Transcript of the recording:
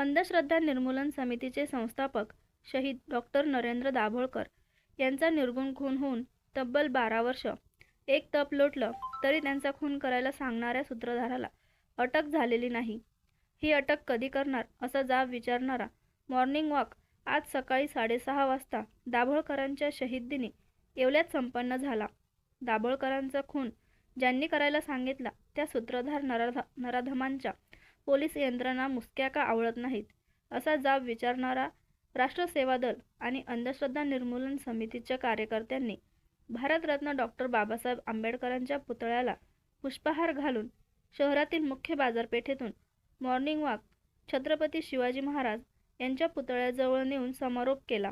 अंधश्रद्धा निर्मूलन समितीचे संस्थापक शहीद डॉक्टर नरेंद्र दाभोळकर यांचा निर्गुण खून होऊन तब्बल बारा वर्ष एक तप लोटलं तरी त्यांचा खून करायला सांगणाऱ्या सूत्रधाराला अटक झालेली नाही. ही अटक कधी करणार असा जाब विचारणारा मॉर्निंग वॉक आज सकाळी साडेसहा वाजता दाभोळकरांच्या शहीद दिनी येवल्यात संपन्न झाला. दाभोळकरांचा खून ज्यांनी करायला सांगितला त्या सूत्रधार नराध नराधमांच्या पोलीस यंत्रणा मुसक्या का आवडत नाहीत? असा जाब विचारणारा राष्ट्रसेवा दल आणि अंधश्रद्धा निर्मूलन समितीच्या कार्यकर्त्यांनी भारतरत्न डॉक्टर बाबासाहेब आंबेडकरांच्या पुतळ्याला पुष्पहार घालून शहरातील मुख्य बाजारपेठेतून मॉर्निंग वॉक छत्रपती शिवाजी महाराज यांच्या पुतळ्याजवळ नेऊन समारोप केला.